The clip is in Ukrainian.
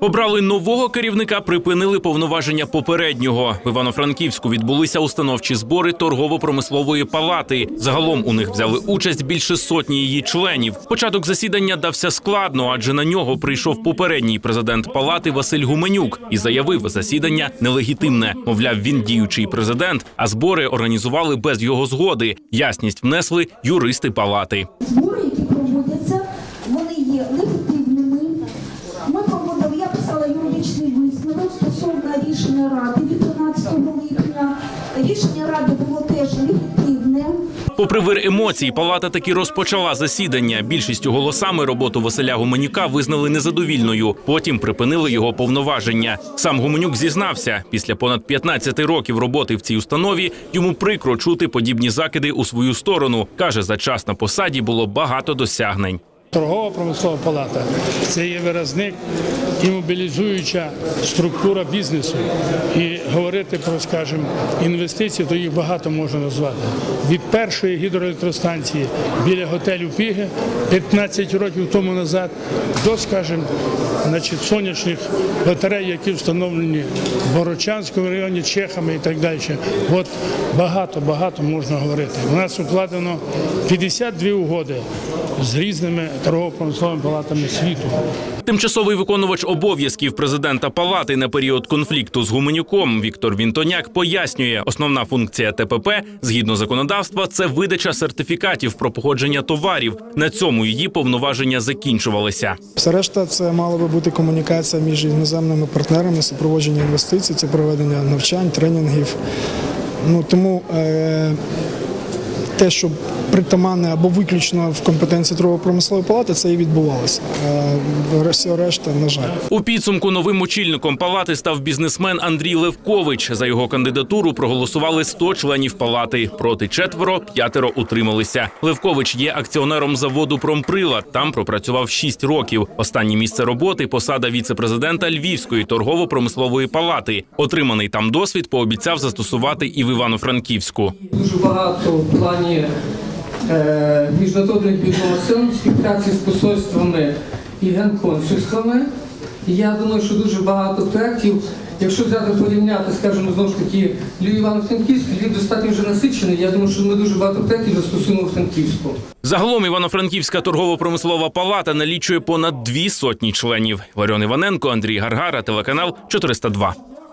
Обрали нового керівника, припинили повноваження попереднього. В Івано-Франківську відбулися установчі збори торгово-промислової палати. Загалом у них взяли участь більше сотні її членів. Початок засідання дався складно, адже на нього прийшов попередній президент палати Василь Гуменюк і заявив, засідання нелегітимне. Мовляв, він діючий президент, а збори організували без його згоди. Ясність внесли юристи палати. збори, які юридичний стосовно рішення Ради від 12 липня. Рішення Ради було теж легітимне. Попри вир емоцій, палата таки розпочала засідання. Більшістю голосами роботу Василя Гуменюка визнали незадовільною. Потім припинили його повноваження. Сам Гуменюк зізнався, після понад 15 років роботи в цій установі йому прикро чути подібні закиди у свою сторону. каже, за час на посаді було багато досягнень. Торгова промислова палата це є виразник і мобілізуюча структура бізнесу. І говорити про, скажімо, інвестиції, то їх багато можна назвати. Від першої гідроелектростанції біля готелю Піги 15 років тому назад до, скажімо, значить, сонячних батарей, які встановлені в Борочанському районі, Чехами і так далі. От багато, багато можна говорити. У нас укладено 52 угоди з різними торгово-промисловими палатами світу. Тимчасовий виконувач обов'язків президента палати на період конфлікту з Гуменюком Віктор Вінтоняк пояснює, основна функція ТПП згідно законодавства це видача сертифікатів про походження товарів. На цьому її повноваження закінчувалися. Все решта це мала би бути комунікація між іноземними партнерами, супроводження інвестицій, це проведення навчань, тренінгів. Ну тому е, те, що притаманне або виключно в компетенції торгово-промислової палати, це і відбувалося. Е, все решта, на жаль. У підсумку новим очільником палати став бізнесмен Андрій Левкович. За його кандидатуру проголосували 100 членів палати. Проти четверо, п'ятеро утрималися. Левкович є акціонером заводу Промприлад. Там пропрацював 6 років. Останнє місце роботи посада віце-президента Львівської торгово-промислової палати. Отриманий там досвід пообіцяв застосувати і в Івано-Франківську. дуже багато плані е, міжнародних відносин, співпраці з посольствами і генконсульствами. Я думаю, що дуже багато проєктів, якщо взяти порівняти, скажімо, знову ж таки, Львів Івано-Франківськ, Львів достатньо вже насичений. Я думаю, що ми дуже багато проєктів застосуємо в Франківську. Загалом Івано-Франківська торгово-промислова палата налічує понад дві сотні членів. Варіон Іваненко, Андрій Гаргара, телеканал 402.